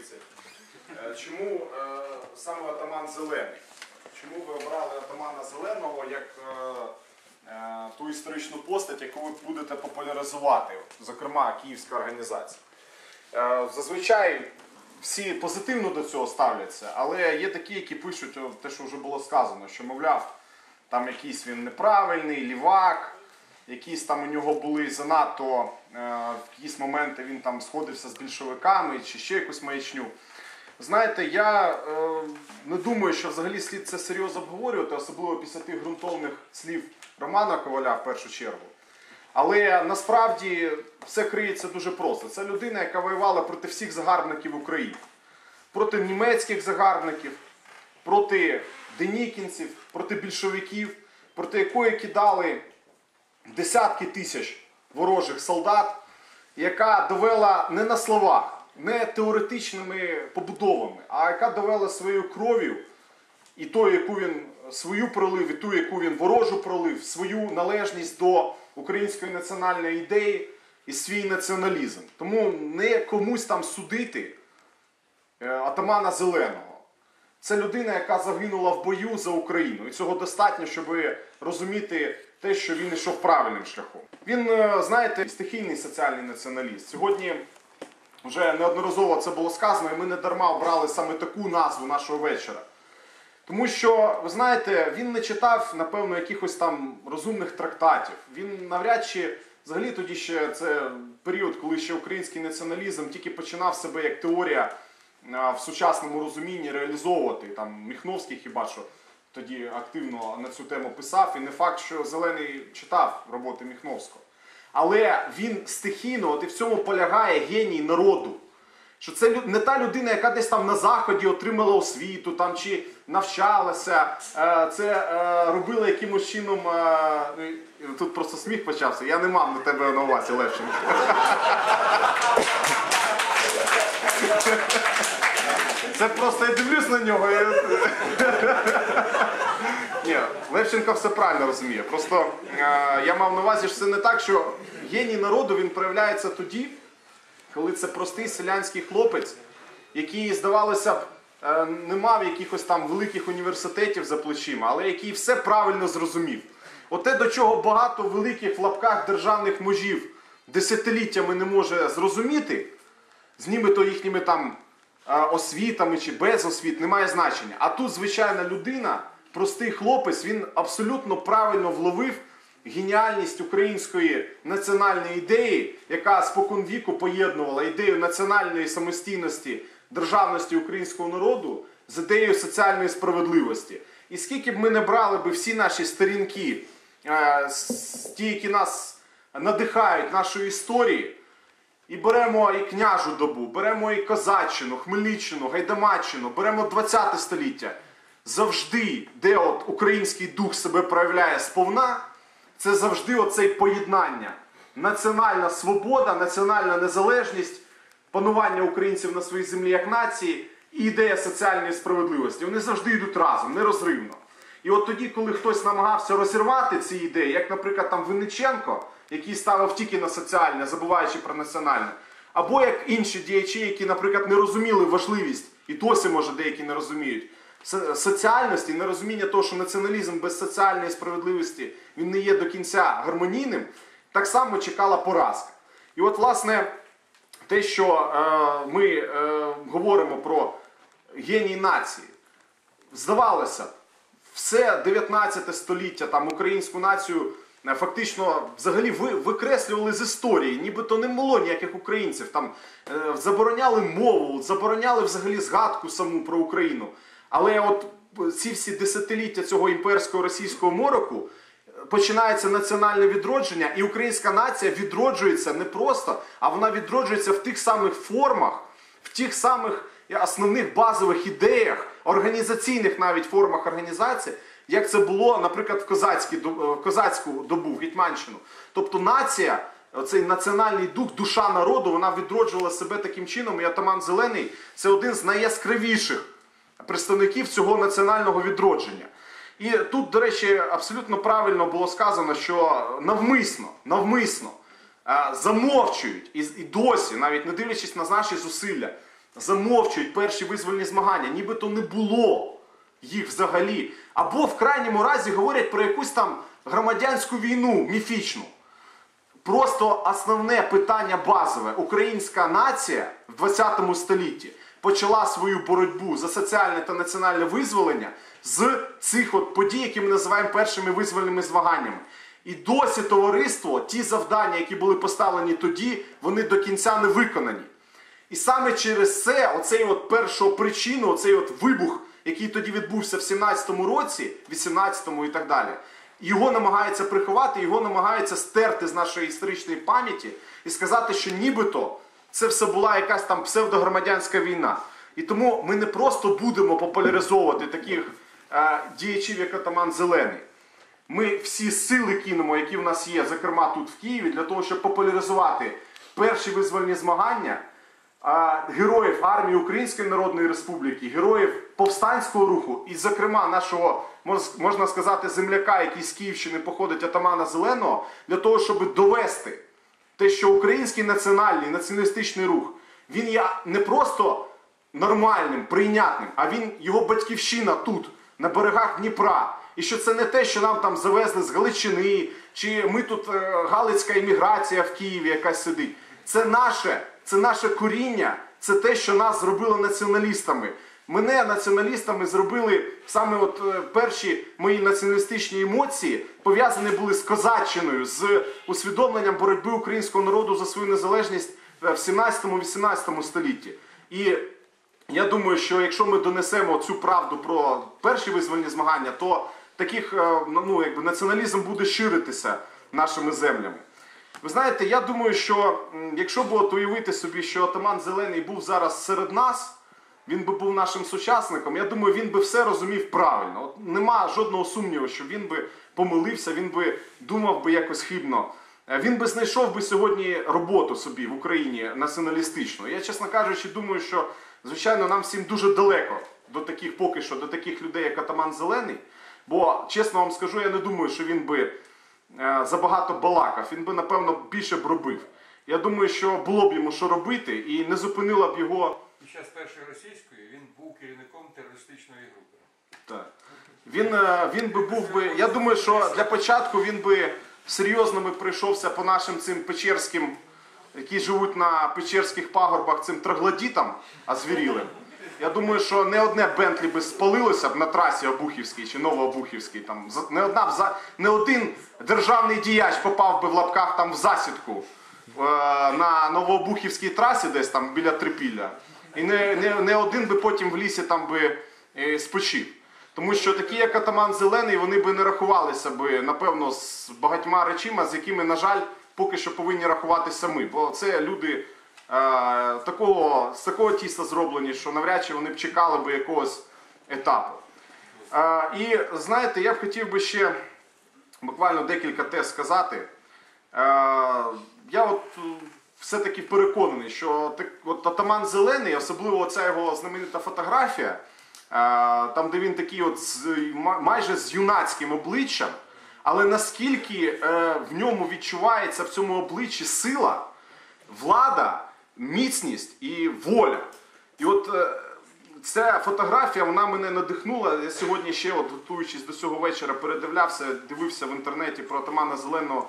30. Е, Чому е, саме атаман зелений? Чому ви обрали атамана зеленого як е, ту історичну постать, яку ви будете популяризувати, зокрема Київська організація? Зазвичай всі позитивно до цього ставляться, але є такі, які пишуть те, що вже було сказано, що, мовляв, там якийсь він неправильний, лівак, якісь там у нього були занадто е, в якісь моменти він там сходився з більшовиками чи ще якусь маячню. Знаєте, я е, не думаю, що взагалі слід це серйозно обговорювати, особливо після тих ґрунтовних слів Романа Коваля в першу чергу. Але насправді все криється дуже просто. Це людина, яка воювала проти всіх загарбників України, проти німецьких загарбників, проти денікінців, проти більшовиків, проти якої кидали десятки тисяч ворожих солдат, яка довела не на словах, не теоретичними побудовами, а яка довела своєю кров'ю і ту, яку він свою пролив, і ту, яку він ворожу пролив, свою належність до української національної ідеї і свій націоналізм. Тому не комусь там судити е, атамана Зеленого. Це людина, яка загинула в бою за Україну. І цього достатньо, щоб розуміти те, що він йшов правильним шляхом. Він, е, знаєте, стихійний соціальний націоналіст. Сьогодні вже неодноразово це було сказано, і ми не дарма обрали саме таку назву нашого вечора. Тому що, ви знаєте, він не читав, напевно, якихось там розумних трактатів. Він навряд чи, взагалі тоді ще це період, коли ще український націоналізм тільки починав себе як теорія в сучасному розумінні реалізовувати. Там Міхновський хіба що тоді активно на цю тему писав, і не факт, що Зелений читав роботи Міхновського. Але він стихійно, от і в цьому полягає геній народу. Що це не та людина, яка десь там на заході отримала освіту там чи навчалася, е, це е, робила якимось чином. е, ну, Тут просто сміх почався. Я не мав на тебе на увазі Левченко. Це просто я дивлюсь на нього. І... Ні, Левченко все правильно розуміє. Просто е, я мав на увазі, що це не так, що геній народу він проявляється тоді, коли це простий селянський хлопець, який, здавалося б, е, не мав якихось там великих університетів за плечима, але який все правильно зрозумів. Оте, до чого багато великих в лапках державних можів десятиліттями не може зрозуміти, з німито їхніми там освітами чи без освіт, немає значення. А тут звичайна людина, простий хлопець, він абсолютно правильно вловив геніальність української національної ідеї, яка споконвіку поєднувала ідею національної самостійності, державності українського народу з ідеєю соціальної справедливості. І скільки б ми не брали би всі наші сторінки, е, ті, які нас надихають нашої історії, і беремо і княжу добу, беремо і Козаччину, Хмельниччину, Гайдамаччину, беремо 20 століття. Завжди, де от український дух себе проявляє сповна, це завжди оце поєднання. Національна свобода, національна незалежність, панування українців на своїй землі як нації і ідея соціальної справедливості. Вони завжди йдуть разом, нерозривно. І от тоді, коли хтось намагався розірвати ці ідеї, як, наприклад, там Винниченко, який ставив тільки на соціальне, забуваючи про національне, або як інші діячі, які, наприклад, не розуміли важливість, і досі, може, деякі не розуміють, со- соціальності, нерозуміння того, що націоналізм без соціальної справедливості він не є до кінця гармонійним, так само чекала поразка. І от, власне, те, що е, ми е, говоримо про геній нації, здавалося, все 19 століття там українську націю фактично взагалі ви, викреслювали з історії, нібито не було ніяких українців. Там е, забороняли мову, забороняли взагалі згадку саму про Україну. Але от е, ці всі десятиліття цього імперського російського мороку е, починається національне відродження, і українська нація відроджується не просто, а вона відроджується в тих самих формах, в тих самих основних базових ідеях, організаційних навіть формах організації, як це було, наприклад, в, козацькій, в козацьку добу, в Гетьманщину. Тобто нація, цей національний дух, душа народу, вона відроджувала себе таким чином, і атаман Зелений це один з найяскравіших представників цього національного відродження. І тут, до речі, абсолютно правильно було сказано, що навмисно, навмисно е, замовчують і досі, навіть не дивлячись на наші зусилля, замовчують перші визвольні змагання, нібито не було їх взагалі. Або в крайньому разі говорять про якусь там громадянську війну міфічну. Просто основне питання базове. Українська нація в 20 столітті почала свою боротьбу за соціальне та національне визволення з цих от подій, які ми називаємо першими визвольними змаганнями. І досі товариство, ті завдання, які були поставлені тоді, вони до кінця не виконані. І саме через це, оцей от першу причину, оцей от вибух, який тоді відбувся в 17-му році, 18-му і так далі, його намагаються приховати, його намагаються стерти з нашої історичної пам'яті і сказати, що нібито це все була якась там псевдогромадянська війна. І тому ми не просто будемо популяризовувати таких е, діячів, як атаман Зелений. Ми всі сили кинемо, які в нас є, зокрема тут в Києві, для того, щоб популяризувати перші визвольні змагання героїв армії Української Народної Республіки, героїв повстанського руху, і, зокрема, нашого можна сказати, земляка, який з Київщини походить атамана Зеленого, для того, щоб довести те, що український національний націоналістичний рух він є не просто нормальним, прийнятним, а він його батьківщина тут, на берегах Дніпра. І що це не те, що нам там завезли з Галичини, чи ми тут е, галицька імміграція в Києві якась сидить. Це наше, це наше коріння, це те, що нас зробило націоналістами. Мене націоналістами зробили саме от е, перші мої націоналістичні емоції пов'язані були з козаччиною, з усвідомленням боротьби українського народу за свою незалежність е, в 17-18 столітті. І я думаю, що якщо ми донесемо цю правду про перші визвольні змагання, то таких е, ну, якби, націоналізм буде ширитися нашими землями. Ви знаєте, я думаю, що якщо б от уявити собі, що атаман Зелений був зараз серед нас, він би був нашим сучасником, я думаю, він би все розумів правильно. От нема жодного сумніву, що він би помилився, він би думав би якось хибно. Е, Він би знайшов би сьогодні роботу собі в Україні націоналістичну. Я, чесно кажучи, думаю, що звичайно нам всім дуже далеко до таких поки що, до таких людей, як атаман Зелений. Бо, чесно вам скажу, я не думаю, що він би забагато балакав. Він би, напевно, більше б робив. Я думаю, що було б йому що робити, і не зупинила б його. Під час першої російської він був керівником терористичної групи. Так. Він, е, він би був би. Я думаю, що для початку він би серйозно би прийшовся по нашим цим печерським, які живуть на печерських пагорбах, цим троглодітам озвірілим. Я думаю, що не одне Бентлі би спалилося б на трасі Обухівській чи Новообухівській. Там не одна не один державний діяч попав би в лапках там в засідку е, на Новообухівській трасі, десь там біля Трипілля. І не, не, не один би потім в лісі там би е, спочив. Тому що такі, як атаман Зелений, вони би не рахувалися би, напевно, з багатьма речима, з якими, на жаль, поки що повинні рахуватися ми. Бо це люди такого, з такого тіста зроблені, що навряд чи вони б чекали би якогось етапу. Е, і знаєте, я б хотів би ще буквально декілька тез сказати. Е, я от е, все-таки переконаний, що от атаман Зелений, особливо ця його знаменита фотографія, е, там, де він такий от з, майже з юнацьким обличчям, але наскільки е, в ньому відчувається в цьому обличчі сила, влада, міцність і воля. І от е, ця фотографія вона мене надихнула. Я сьогодні ще, от, готуючись до цього вечора, передивлявся, дивився в інтернеті про атамана Зеленого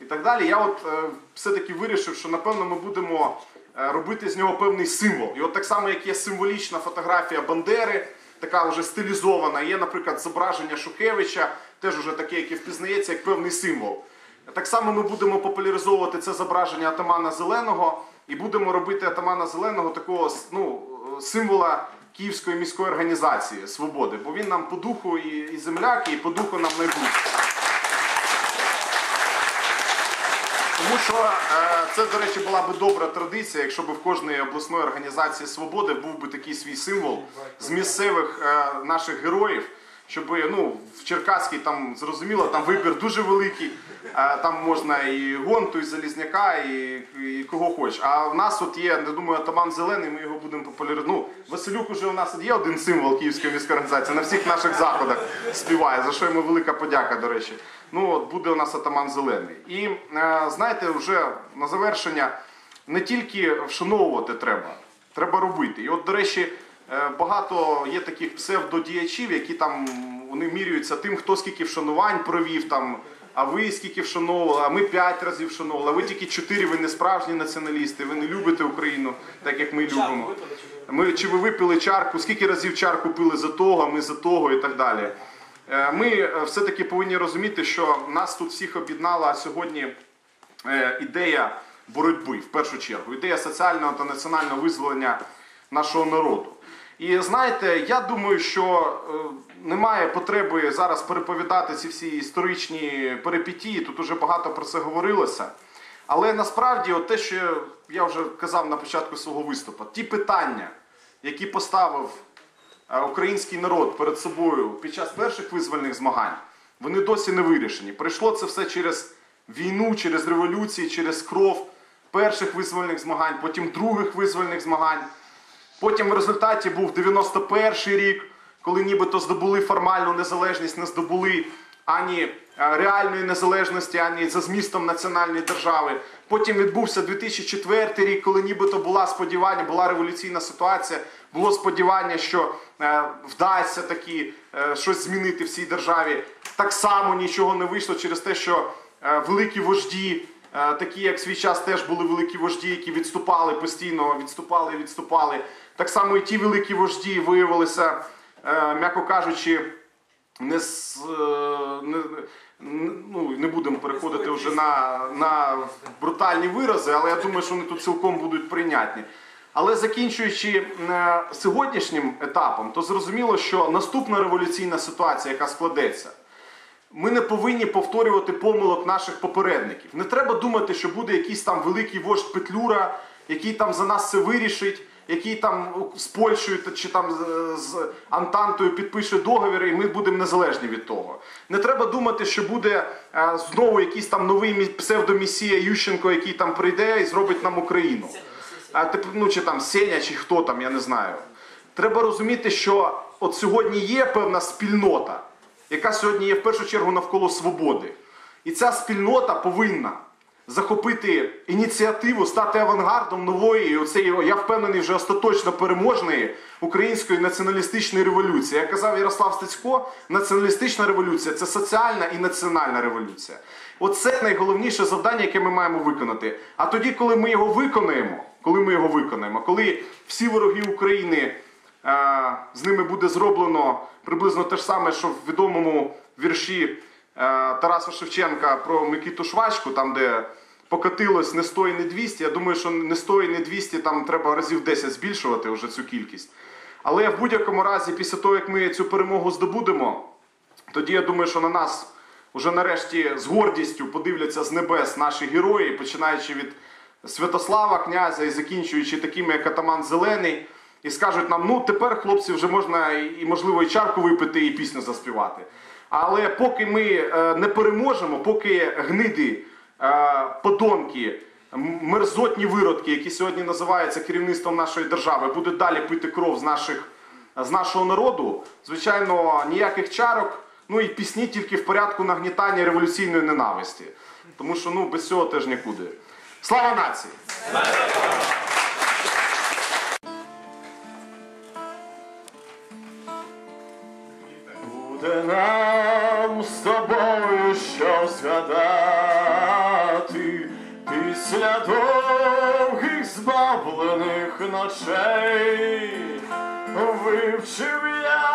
і так далі. Я от е, все-таки вирішив, що напевно ми будемо е, робити з нього певний символ. І от так само, як є символічна фотографія Бандери, така вже стилізована, є, наприклад, зображення Шухевича, теж уже таке, яке впізнається як певний символ. Так само ми будемо популяризовувати це зображення атамана Зеленого і будемо робити атамана Зеленого такого ну, е, символа Київської міської організації свободи, бо він нам по духу і, і земляк, і по духу нам найближчий. Тому що е, це, до речі, була би добра традиція, якщо б в кожної обласної організації свободи був би такий свій символ з місцевих е, наших героїв. Щоб ну, в Черкаській там зрозуміло, там вибір дуже великий. Там можна і гонту, і залізняка, і, і кого хочеш. А в нас от є, я думаю, атаман зелений, ми його будемо популяризувати. Ну, Василюк уже у нас є один символ Київської міської організації, на всіх наших заходах співає, за що йому велика подяка, до речі. Ну, от буде у нас атаман зелений. І е, знаєте, вже на завершення не тільки вшановувати треба, треба робити. І от, до речі, багато є таких псевдодіячів, які там вони міряються тим, хто скільки вшанувань провів там. А ви скільки вшановували, а ми п'ять разів вшановували, а ви тільки чотири, ви не справжні націоналісти, ви не любите Україну, так як ми любимо. Ми, чи ви випили чарку, скільки разів чарку пили за того, а ми за того і так далі. Е, Ми е, все-таки повинні розуміти, що нас тут всіх об'єднала сьогодні е, ідея боротьби в першу чергу, ідея соціального та національного визволення нашого народу. І знаєте, я думаю, що е, немає потреби зараз переповідати ці всі історичні перипетії, тут уже багато про це говорилося. Але насправді, от те, що я вже казав на початку свого виступу, ті питання, які поставив е, український народ перед собою під час перших визвольних змагань, вони досі не вирішені. Прийшло це все через війну, через революції, через кров перших визвольних змагань, потім других визвольних змагань. Потім в результаті був 91 рік, коли нібито здобули формальну незалежність, не здобули ані е, реальної незалежності, ані за змістом національної держави. Потім відбувся 2004 рік, коли нібито була сподівання, була революційна ситуація, було сподівання, що е, вдасться таки е, щось змінити в цій державі. Так само нічого не вийшло через те, що великі вожді. Такі, як свій час теж були великі вожді, які відступали постійно, відступали відступали. Так само і ті великі вожді виявилися, е, м'яко кажучи, не, з, е, не, ну, не будемо переходити вже на, на брутальні вирази, але я думаю, що вони тут цілком будуть прийнятні. Але закінчуючи е, сьогоднішнім етапом, то зрозуміло, що наступна революційна ситуація, яка складеться, ми не повинні повторювати помилок наших попередників. Не треба думати, що буде якийсь там великий вождь Петлюра, який там за нас це вирішить, який там з Польщею чи там з, Антантою підпише договір, і ми будемо незалежні від того. Не треба думати, що буде е, знову якийсь там новий псевдомісія Ющенко, який там прийде і зробить нам Україну. А, ну, чи там Сеня, чи хто там, я не знаю. Треба розуміти, що от сьогодні є певна спільнота, яка сьогодні є в першу чергу навколо свободи. І ця спільнота повинна захопити ініціативу, стати авангардом нової, оцеї, я впевнений, вже остаточно переможної української націоналістичної революції. Як казав Ярослав Стецько, націоналістична революція це соціальна і національна революція. Оце найголовніше завдання, яке ми маємо виконати. А тоді, коли ми його виконаємо, коли ми його виконаємо, коли всі вороги України е, з ними буде зроблено приблизно те ж саме, що в відомому вірші Тараса Шевченка про Микиту Швачку, там де покатилось не 100 і не 200. Я думаю, що не 100 і не 200 там треба разів 10 збільшувати вже цю кількість. Але в будь-якому разі, після того, як ми цю перемогу здобудемо, тоді я думаю, що на нас уже нарешті з гордістю подивляться з небес наші герої, починаючи від Святослава князя і закінчуючи такими, як Атаман Зелений, і скажуть нам, ну тепер хлопці вже можна і, можливо і чарку випити, і пісню заспівати. Але поки ми е, не переможемо, поки гниди, е, подонки, мерзотні виродки, які сьогодні називаються керівництвом нашої держави, будуть далі пити кров з наших з нашого народу, звичайно, ніяких чарок, ну і пісні тільки в порядку нагнітання революційної ненависті. Тому що ну, без цього теж нікуди. Слава нації! Буде нам з тобою що згадати після довгих збавлених ночей. Вивчив я